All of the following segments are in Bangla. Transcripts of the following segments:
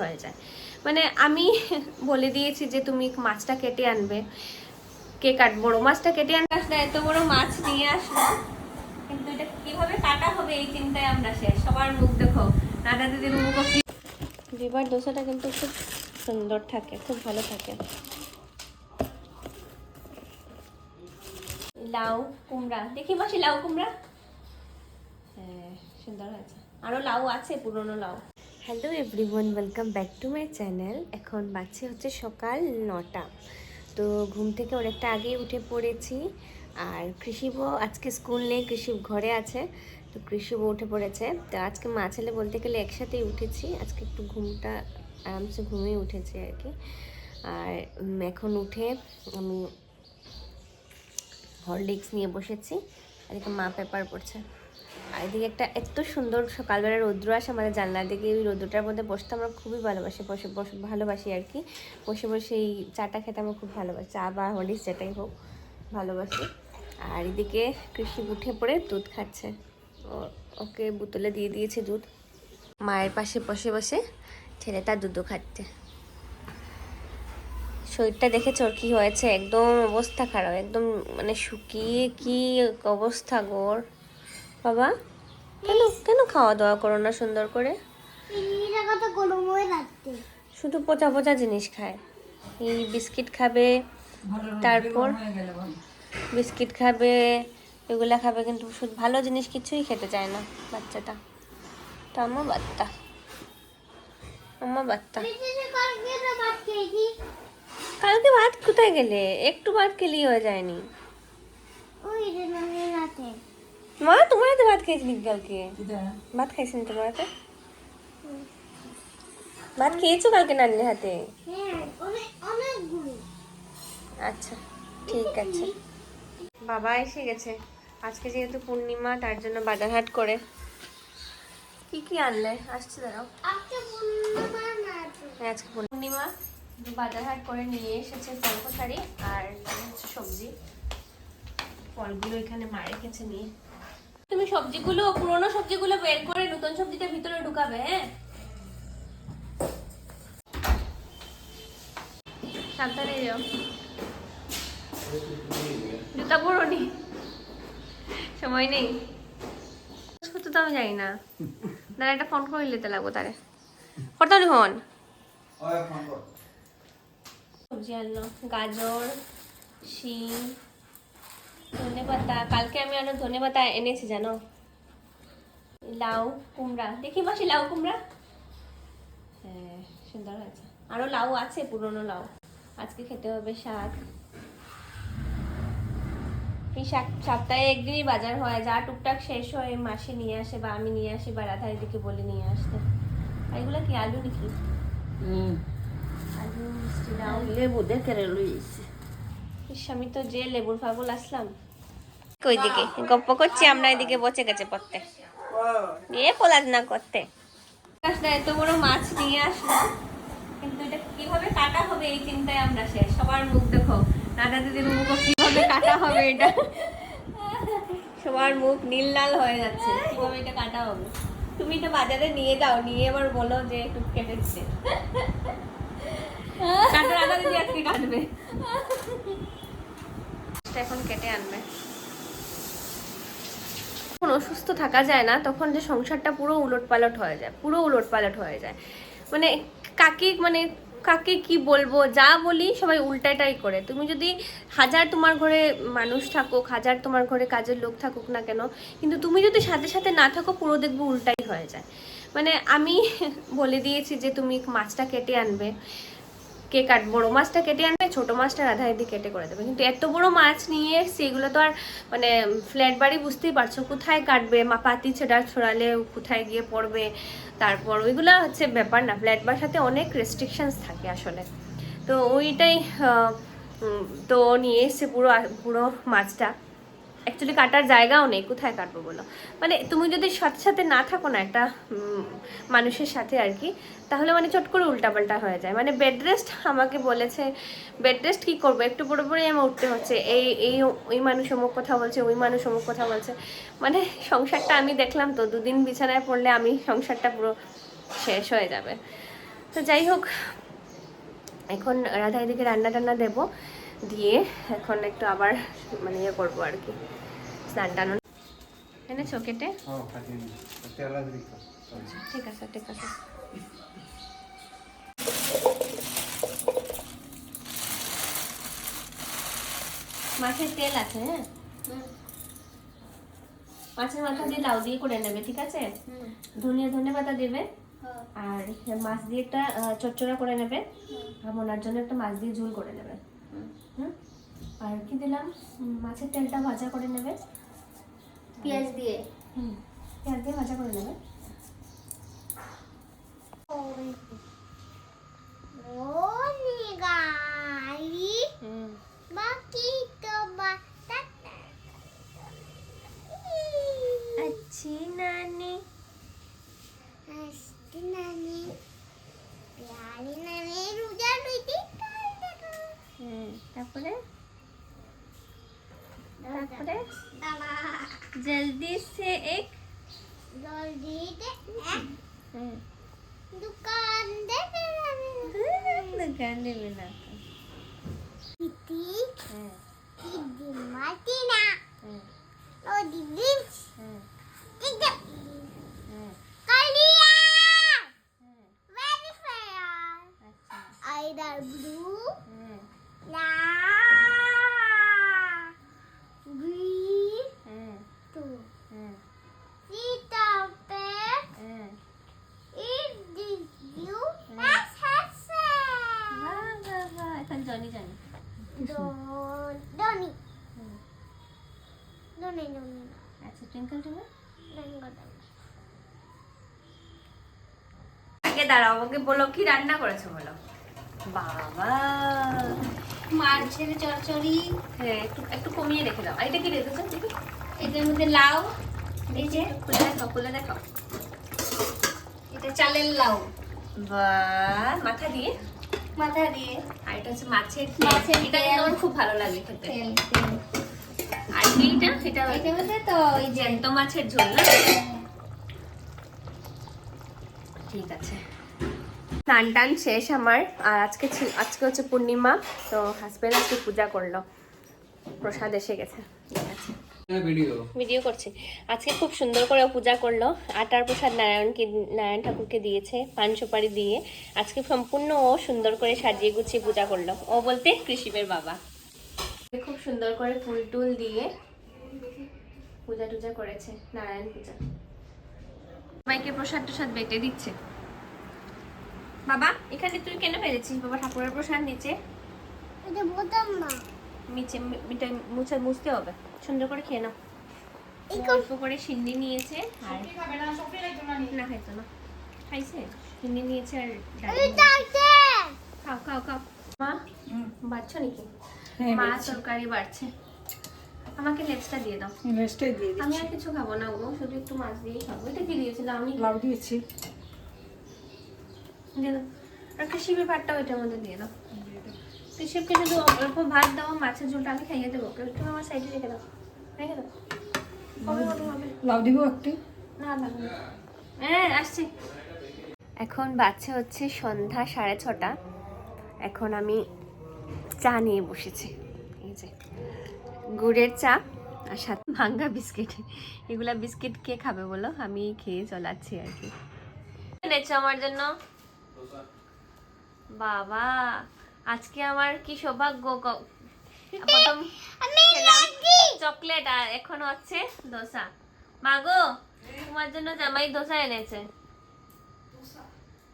হয়ে যায়। মানে আমি বলে দিয়েছি যে তুমি মাছটা কেটে আনবে। কে কাট বড় মাছটা কেটে আনবে। আসলে এত বড় মাছ নিয়ে আসলো। কিন্তু এটা কীভাবে কাটা হবে এই চিন্তায় আমরা শেষ। সবার মুখ দেখো। দাদা দিদির মুখ বিবার দোসাটা কিন্তু খুব সুন্দর থাকে খুব ভালো থাকে। লাউ কুমড়া। দেখি মাসি লাউ কুমড়া। হ্যাঁ সুন্দর হয়েছে। আরও লাউ আছে পুরনো লাউ। Hello everyone, welcome back to my channel. এখন বাজছে হচ্ছে সকাল নটা। তো ঘুম থেকে অনেকটা আগেই উঠে পড়েছি। আর কৃষিবও আজকে স্কুল নেই কৃষি ঘরে আছে, তো কৃষিবও উঠে পড়েছে। তো আজকে মা ছেলে বলতে গেলে একসাথেই উঠেছি। আজকে একটু ঘুমটা আরামসে ঘুমিয়ে উঠেছি আর কি। আর এখন উঠে আমি হরলিক্স নিয়ে বসেছি। আর মা পেপার পড়ছে। এদিকে একটা এত সুন্দর সকালবেলা রৌদ্র আসে আমাদের জানলার দিকে। ওই রৌদ্রটার মধ্যে বসতে আমরা খুবই ভালোবাসি, বসে বসে, ভালোবাসি আর কি। বসে বসে এই চাটা খেতে আমরা খুব ভালোবাসি। চা বা হরলিক্স যেটাই হোক, ভালোবাসি। আর এদিকে কৃষি উঠে পড়ে দুধ খাচ্ছে। ওকে বোতলে দিয়ে দিয়েছে দুধ। মায়ের পাশে বসে বসে ছেলেটা দুধও খাচ্ছে। শরীরটা দেখেছ ওর কি হয়েছে? একদম অবস্থা খারাপ, একদম মানে শুকিয়ে কি অবস্থা গোর বাবা? কেন কেন খাওয়া দাওয়া করো? না সুন্দর করে শুধু পচা পচা জিনিস খায়। এই বিস্কিট খাবে তারপর বিস্কিট খাবে এগুলা খাবে কিন্তু শুধু ভালো জিনিস কিছুই খেতে চায় না বাচ্চাটা। তো আমার বাচ্চা। আমার বাচ্চা। কালকে ভাত কোথায় গেলে? একটু ভাত খেলেই হয়ে যায়নি। ওই রাতে। মা তোমার হাতে ভাত খেয়েছিলি কালকে ভাত খাইছেন তোমার হাতে ভাত খেয়েছো কালকে নানির হাতে আচ্ছা ঠিক আছে বাবা এসে গেছে আজকে যেহেতু পূর্ণিমা তার জন্য বাজারহাট করে কি কি আনলে আসছে দাঁড়াও আজকে পূর্ণিমা বাজারহাট করে নিয়ে এসেছে ফলকো শাড়ি আর সবজি ফলগুলো এখানে মা রেখেছে নিয়ে তুমি সবজিগুলো পুরনো সবজিগুলো বের করে নতুন সবজিটা ভিতরে ঢুকাবে হ্যাঁ? সাবধানে যাও। জুতা পরনি সময় নেই। করতে তো আমি জানি না। দাঁড়া একটা ফোন করে নিতে লাগবো তারে। করতে নি ফোন সবজি আনলো গাজর শিম ধনে পাতা কালকে আমি আরও ধনে পাতা এনেছি জানো? লাউ কুমড়া। দেখি মাসি লাউ কুমড়া? হ্যাঁ সুন্দর হয়েছে। আরও লাউ আছে পুরনো লাউ। আজকে খেতে হবে শাক। এই শাক সপ্তাহে একদিনই বাজার হয় যা টুকটাক শেষ হয় মাসে নিয়ে আসে বা আমি নিয়ে আসি বা রাধা দিকে বলে নিয়ে আসতে। আর এগুলো কি আলু নাকি? আলু মিষ্টি লাউ। লেবু দেখে লইছে আমি তো যে লেবুর ফাগুল আসলাম কই দিকে গপ্প করছি আমরা এদিকে বসে গেছে পড়তে। নিয়ে পড়াশোনা করতে। এত বড় মাছ নিয়ে আসলো কিন্তু এটা কীভাবে কাটা হবে এই চিন্তায় আমরা শেষ। সবার মুখ দেখো দাদা দিদির মুখ কীভাবে কাটা হবে এটা। সবার মুখ নীল লাল হয়ে যাচ্ছে কীভাবে এটা কাটা হবে। তুমি এটা বাজারে নিয়ে যাও নিয়ে এবার বলো যে একটু কেটে দিতে। কাটো দাদা দিদি আজকে কাটবে। এখন কেটে আনবে। অসুস্থ থাকা যায় না, তখন যে সংসারটা পুরো উলট পালট হয়ে যায়, পুরো উলট পালট হয়ে যায়। মানে কাকে মানে কাকে কি বলব, যা বলি সবাই উল্টাটাই করে। তুমি যদি হাজার তোমার ঘরে মানুষ থাকুক, হাজার তোমার ঘরে কাজের লোক থাকুক না কেন, কিন্তু তুমি যদি সাথে সাথে না থাকো, পুরো দেখব উল্টাই হয়ে যায়। মানে আমি বলে দিয়েছি যে তুমি মাছটা কেটে আনবে। কে কাট, বড় মাছটা কেটে আনবে, ছোট মাছটা রাধা দিদি কেটে করে দেবে। কিন্তু এত বড় মাছ নিয়ে এসছি এগুলো তো আর মানে ফ্ল্যাট বাড়ি বুঝতেই পারছ, কোথায় কাটবে? মা, পাতি ছেটা ছড়ালে কোথায় গিয়ে পড়বে? তারপর ওইগুলো হচ্ছে ব্যাপার না, ফ্ল্যাট বাসাতে অনেক রেস্ট্রিকশনস থাকে আসলে। তো ওইটাই তো নিয়ে এসছে পুরো পুরো মাছটা। অ্যাকচুয়ালি কাটার জায়গাও নেই, কোথায় কাটবো বলো? মানে তুমি যদি সাথে সাথে না থাকো না একটা মানুষের সাথে আর কি, তাহলে মানে চট করে উল্টাপাল্টা হয়ে যায়। মানে বেড রেস্ট আমাকে বলেছে বেড রেস্ট কী করব? একটু পরে পরেই আমার উঠতে হচ্ছে। এই এই, ওই মানুষ অমুক কথা বলছে, ওই মানুষ অমুক কথা বলছে। মানে সংসারটা আমি দেখলাম তো, দুদিন বিছানায় পড়লে আমি সংসারটা পুরো শেষ হয়ে যাবে। তো যাই হোক, এখন রাধা এদিকে রান্না টান্না দেবো। দিয়ে এখন একটু আবার মানে ইয়ে করব আর কি স্নান টান এনেছো কেটে? হ্যাঁ দিকে ঠিক আছে ঠিক আছে। মাছের তেল আছে হ্যাঁ? মাছের মাথা দিয়ে লাউ দিয়ে করে নেবে ঠিক আছে? ধনিয়া ধনে পাতা দেবে। আর মাছ দিয়ে একটা চচ্চড়া করে নেবে। আর ওনার জন্য একটা মাছ দিয়ে ঝোল করে নেবে। হুম? আর কি দিলাম? মাছের তেলটা ভাজা করে নেবে। পেঁয়াজ দিয়ে? হুম পেঁয়াজ দিয়ে ভাজা করে নেবে। जल्दी से एक जल्दी से हाँ। दुकान दे। दुकान दे मिला तो। दीदी हाँ। दीदी मार्टिना हाँ। ओ दीदी Either अच्छा। blue আগে দাঁড়াও আমাকে বলো কি রান্না করেছ বলো? বাবা মাছের চচ্চড়ি। হ্যাঁ একটু একটু কমিয়ে রেখে দাও। এটা কি রেখেছো এটার মধ্যে লাউ এই যে। খুলে দেখাও খুলে দেখাও। এটা চালের লাউ। বাহ মাথা দিয়ে? মাথা দিয়ে। আর এটা হচ্ছে মাছের মাছের এটা আমার খুব ভালো লাগে খেতে। আর এইটা? এটা তো ওই জ্যান্ত মাছের ঝোল না? ঠিক আছে। স্নান টান শেষ আমার। আর আজকে আজকে হচ্ছে পূর্ণিমা তো হাজবেন্ড আজকে পূজা করল। প্রসাদ এসে গেছে। ঠিক আছে। ভিডিও ভিডিও করছি। আজকে খুব সুন্দর করে পূজা করল। আটার প্রসাদ নারায়ণকে নারায়ণ ঠাকুরকে দিয়েছে পান সুপারি দিয়ে। আজকে সম্পূর্ণ ও সুন্দর করে সাজিয়ে গুছিয়ে পূজা করল। ও বলতে কৃষিবের বাবা। খুব সুন্দর করে ফুল টুল দিয়ে পূজা টুজা করেছে নারায়ণ পূজা। সবাইকে প্রসাদ টুসাদ বেটে দিচ্ছে। বাবা এখানে তুই কেন ফেলেছিস বাবা ঠাকুরের প্রসাদ নিচে। এটা বোতাম না। নিচে মিটা মুছে মুছতে হবে। সুন্দর করে খেয়ে নাও। অল্প করে সিন্নি নিয়েছে আর না খাইতো না খাইছে? সিন্নি নিয়েছে আর ডাল এটা আছে খাও খাও খাও। মা বাড়ছো নাকি? মা তরকারি বাড়ছে। আমাকে লেজটা দিয়ে দাও। দিয়ে আমি আর কিছু খাব না গো শুধু একটু মাছ দিয়েই খাব। এটা কি আমি লাউ দিয়েছি। দিয়ে দাও। আর এটার মধ্যে দিয়ে দাও। কৃষিপকে শুধু অল্প ভাত দাও মাছের ঝোলটা আমি খাইয়ে দেবো। একটু আমার সাইডে রেখে দাও। রেখে দাও। লাউ দিব একটু? না লাগবে হ্যাঁ আসছি। এখন বাচ্চা হচ্ছে সন্ধ্যা সাড়ে ছটা। এখন আমি চা নিয়ে বসেছি। এই যে। গুড়ের চা আর সাথে ভাঙ্গা বিস্কিট। এগুলা বিস্কিট কে খাবে বলো? আমি খেয়ে চলাচ্ছি আর কি। এনেছো আমার জন্য? বাবা আজকে আমার কি সৌভাগ্য প্রথম খেলাম। চকলেট আর এখন হচ্ছে দোসা। মাগো তোমার জন্য জামাই দোসা এনেছে।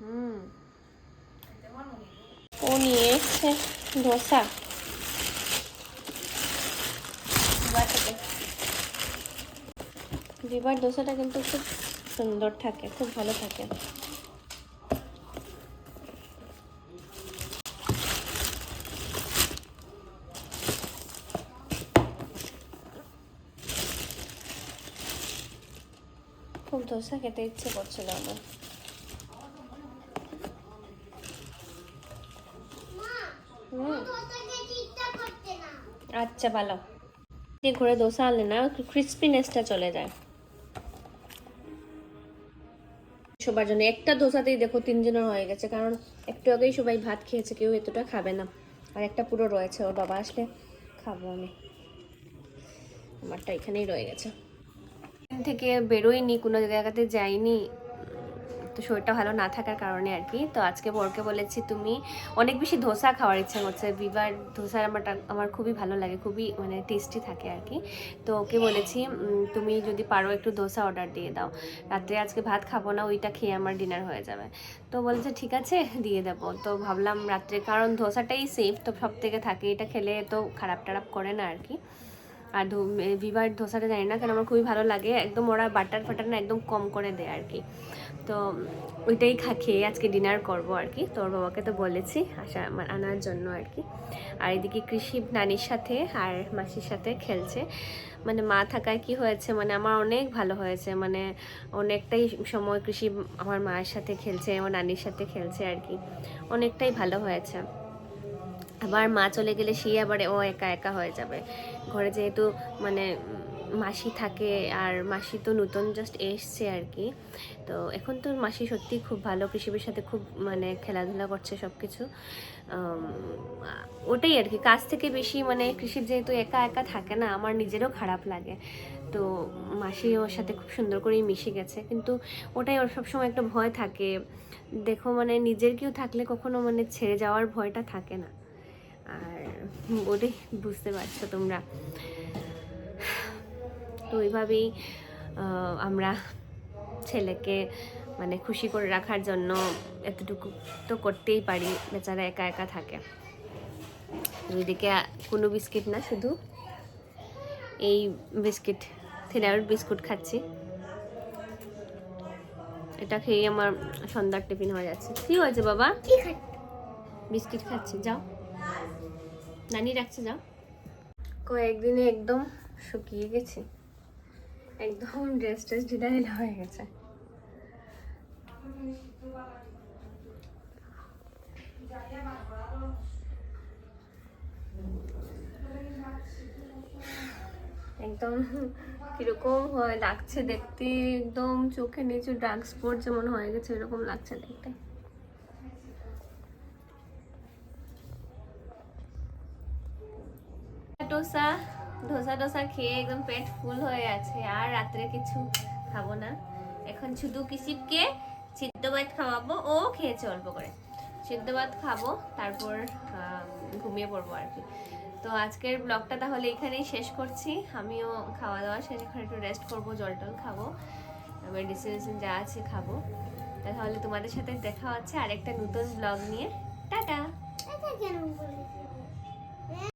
হুম। ও নিয়ে এসছে দোসা। বিবার থেকে। বিবার দোসাটা কিন্তু খুব সুন্দর থাকে খুব ভালো থাকে। খুব ধোসা খেতে ইচ্ছে করছিল আমার। আচ্ছা ভালো। দিয়ে ঘুরে দোসা আনলে না ক্রিসপিনেসটা চলে যায়। সবার জন্য একটা ধোসাতেই দেখো তিনজনের হয়ে গেছে, কারণ একটু আগেই সবাই ভাত খেয়েছে, কেউ এতটা খাবে না। আর একটা পুরো রয়েছে, ওর বাবা আসলে খাব আমি। আমারটা এখানেই রয়ে গেছে। দিন থেকে বেরোইনি কোনো জায়গাতে যাইনি তো শরীরটা ভালো না থাকার কারণে আর কি। তো আজকে বরকে বলেছি, তুমি অনেক বেশি ধোসা খাওয়ার ইচ্ছা করছে। বিবার ধোসা আমারটা, আমার খুবই ভালো লাগে, খুবই মানে টেস্টি থাকে আর কি। তো ওকে বলেছি তুমি যদি পারো একটু ধোসা অর্ডার দিয়ে দাও। রাত্রে আজকে ভাত খাব না, ওইটা খেয়ে আমার ডিনার হয়ে যাবে। তো বলেছে, ঠিক আছে, দিয়ে দেবো। তো ভাবলাম রাত্রে, কারণ ধোসাটাই সেফ তো সব থেকে থাকে এটা খেলে তো খারাপ টারাপ করে না আর কি। আর এ, ধোসাটা জানি না কেন আমার খুবই ভালো লাগে। একদম ওরা বাটার ফাটার না একদম কম করে দেয় আর কি। তো ওইটাই খা খেয়ে আজকে ডিনার করব আর কি। তোর বাবাকে তো বলেছি আসা আমার আনার জন্য আর কি। আর এদিকে কৃষি নানির সাথে আর মাসির সাথে খেলছে। মানে মা থাকায় কি হয়েছে মানে আমার অনেক ভালো হয়েছে। মানে অনেকটাই সময় কৃষি আমার মায়ের সাথে খেলছে আমার নানির সাথে খেলছে আর কি। অনেকটাই ভালো হয়েছে। আবার মা চলে গেলে সে আবার ও একা একা হয়ে যাবে। ঘরে যেহেতু মানে মাসি থাকে আর মাসি তো নতুন জাস্ট এসছে আর কি। তো এখন তো মাসি সত্যি খুব ভালো কৃষিবের সাথে খুব মানে খেলাধুলা করছে সব কিছু ওটাই আর কি, কাজ থেকে বেশি মানে কৃষির যেহেতু একা একা থাকে না, আমার নিজেরও খারাপ লাগে। তো মাসি ওর সাথে খুব সুন্দর করেই মিশে গেছে, কিন্তু ওটাই ওর সবসময় একটা ভয় থাকে। দেখো মানে নিজের কেউ থাকলে কখনো মানে ছেড়ে যাওয়ার ভয়টা থাকে না। আর ওটাই বুঝতে পারছ তোমরা। তো ওইভাবেই আমরা ছেলেকে মানে খুশি করে রাখার জন্য এতটুকু তো করতেই পারি বেচারা একা একা থাকে। ওইদিকে কোনো বিস্কিট না শুধু এই বিস্কিট থিনার বিস্কুট খাচ্ছি। এটা খেয়েই আমার সন্ধ্যার টিফিন হয়ে যাচ্ছে। কি হয়েছে বাবা? বিস্কিট খাচ্ছি যাও। নানি রাখছে, যাও। কয়েকদিনে একদম শুকিয়ে গেছে। একদম ড্রেস ট্রেস ঢিলা হয়ে গেছে। একদম কীরকম হয়, লাগছে দেখতে একদম চোখে নিচু ডার্ক স্পট যেমন হয়ে গেছে, এরকম লাগছে দেখতে। ডোসা ধোসা ডোসা খেয়ে একদম পেট ফুল হয়ে আছে। আর রাত্রে কিছু খাব না। এখন শুধু কিসিপকে সিদ্ধ ভাত খাওয়াবো, ও খেয়েছে অল্প করে। সিদ্ধ ভাত খাব, তারপর ঘুমিয়ে পড়ব আর কি। তো আজকের ব্লগটা তাহলে এখানেই শেষ করছি। আমিও খাওয়া দাওয়া শেষ এখন একটু রেস্ট করব জল টল খাব মেডিসিন যা আছে খাব। তাহলে তোমাদের সাথে দেখা হচ্ছে আরেকটা নতুন ব্লগ নিয়ে। টাটা!